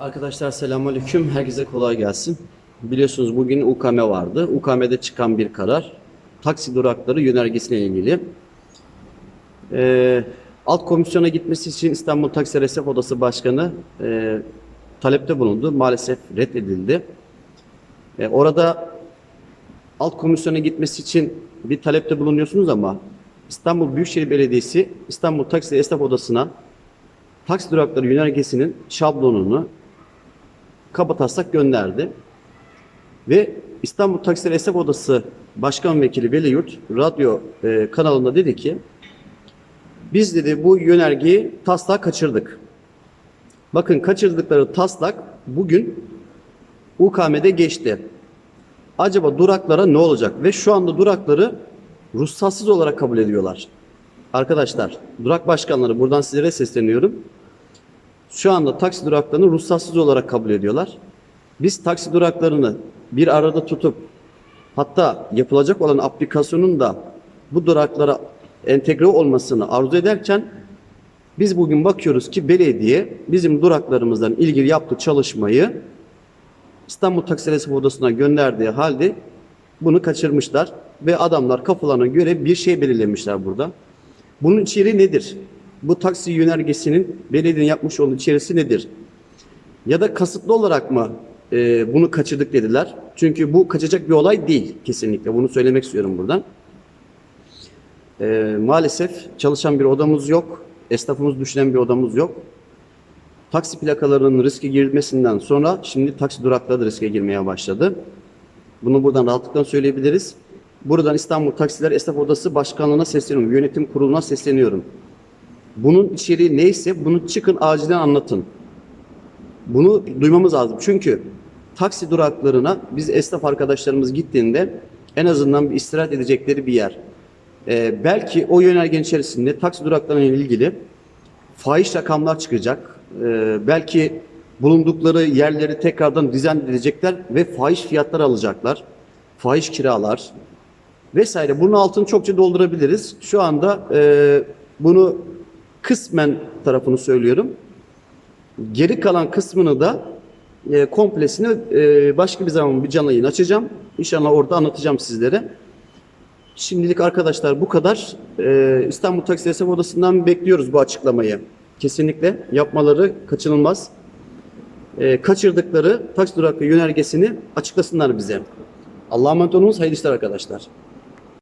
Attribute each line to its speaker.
Speaker 1: Arkadaşlar selamünaleyküm. Herkese kolay gelsin. Biliyorsunuz bugün UKM vardı. UKM'de çıkan bir karar. Taksi durakları yönergesine ilgili. Ee, alt komisyona gitmesi için İstanbul Taksi Resef Odası Başkanı e, talepte bulundu. Maalesef reddedildi. E, orada alt komisyona gitmesi için bir talepte bulunuyorsunuz ama İstanbul Büyükşehir Belediyesi İstanbul Taksi Esnaf Odası'na taksi durakları yönergesinin şablonunu kabataslak gönderdi. Ve İstanbul Taksiler Esnaf Odası Başkan Vekili Veli Yurt radyo e, kanalında dedi ki biz dedi bu yönergeyi taslağı kaçırdık. Bakın kaçırdıkları taslak bugün UKM'de geçti. Acaba duraklara ne olacak? Ve şu anda durakları ruhsatsız olarak kabul ediyorlar. Arkadaşlar, durak başkanları buradan sizlere sesleniyorum. Şu anda taksi duraklarını ruhsatsız olarak kabul ediyorlar. Biz taksi duraklarını bir arada tutup hatta yapılacak olan aplikasyonun da bu duraklara entegre olmasını arzu ederken biz bugün bakıyoruz ki belediye bizim duraklarımızdan ilgili yaptığı çalışmayı İstanbul Taksi Resmi Odası'na gönderdiği halde bunu kaçırmışlar ve adamlar kafalarına göre bir şey belirlemişler burada. Bunun içeriği nedir? Bu taksi yönergesinin belediyenin yapmış olduğu içerisi nedir? Ya da kasıtlı olarak mı e, bunu kaçırdık dediler? Çünkü bu kaçacak bir olay değil kesinlikle. Bunu söylemek istiyorum buradan. E, maalesef çalışan bir odamız yok. Esnafımız düşünen bir odamız yok. Taksi plakalarının riske girmesinden sonra şimdi taksi durakları da riske girmeye başladı. Bunu buradan rahatlıkla söyleyebiliriz. Buradan İstanbul Taksiler Esnaf Odası Başkanlığı'na sesleniyorum. Yönetim kuruluna sesleniyorum. Bunun içeriği neyse bunu çıkın acilen anlatın. Bunu duymamız lazım. Çünkü taksi duraklarına biz esnaf arkadaşlarımız gittiğinde en azından bir istirahat edecekleri bir yer. Ee, belki o yönergenin içerisinde taksi duraklarına ilgili fahiş rakamlar çıkacak. Ee, belki bulundukları yerleri tekrardan dizayn edecekler ve fahiş fiyatlar alacaklar. Fahiş kiralar vesaire. Bunun altını çokça doldurabiliriz. Şu anda e, bunu kısmen tarafını söylüyorum. Geri kalan kısmını da e, komplesini e, başka bir zaman bir canlı yayın açacağım. İnşallah orada anlatacağım sizlere. Şimdilik arkadaşlar bu kadar. E, İstanbul Taksi Hesap Odası'ndan bekliyoruz bu açıklamayı. Kesinlikle yapmaları kaçınılmaz. E, kaçırdıkları taksi duraklı yönergesini açıklasınlar bize. Allah'a emanet olunuz. Hayırlı işler arkadaşlar.